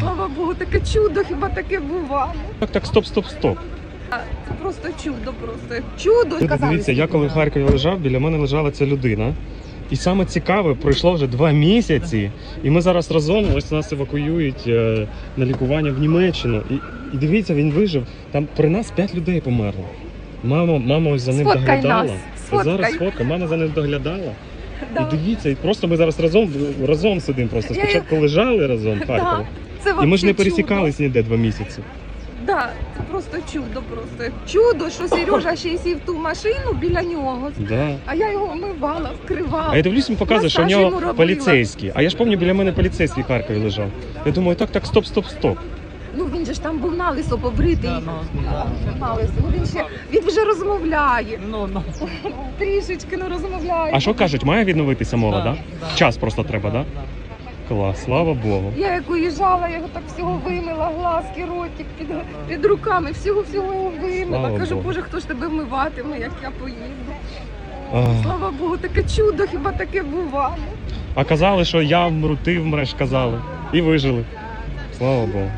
Слава Богу, таке чудо, хіба таке буває. Так, так, стоп, стоп, стоп. Це просто чудо, просто чудо. Ви Дивіться, я коли в Харкові лежав, біля мене лежала ця людина. І саме цікаве, пройшло вже два місяці, і ми зараз разом ось нас евакуюють е, на лікування в Німеччину. І, і дивіться, він вижив. Там при нас п'ять людей померло. Мама, мама ось за ним Сфоткай доглядала. нас, сфоткай. зараз фотка, мама за ним доглядала. Да. І дивіться, і просто ми зараз разом разом сидимо. Просто Я- спочатку лежали разом в Харкові. Це І ми ж не пересікались ніде два місяці. Да, це просто чудо, просто чудо, що Сережа ще й сів ту машину біля нього. Да. А я його вмивала, вкривала. А я дивлюсь, він показує, що в Масаж нього робила. поліцейський. А я ж пам'ятаю, біля мене поліцейський в Харкові лежав. Я думаю, так, так, стоп, стоп, стоп. Ну він же ж там був налисо побритий. Налисо. Ну, він ще він вже розмовляє. Ну, ну. Трішечки ну розмовляє. А що кажуть, має відновитися мова, Да, да? да. Час просто треба, да? Клас, слава Богу. Я як уїжджала, я його так всього вимила, глазки, ротик під, під руками, всього всього його вимила. Слава Кажу, Богу. боже, хто ж тебе вмиватиме, як я поїду. А, Слава Богу, таке чудо, хіба таке буває. а казали, що я вмру, ти вмреш, казали. І вижили. Слава Богу.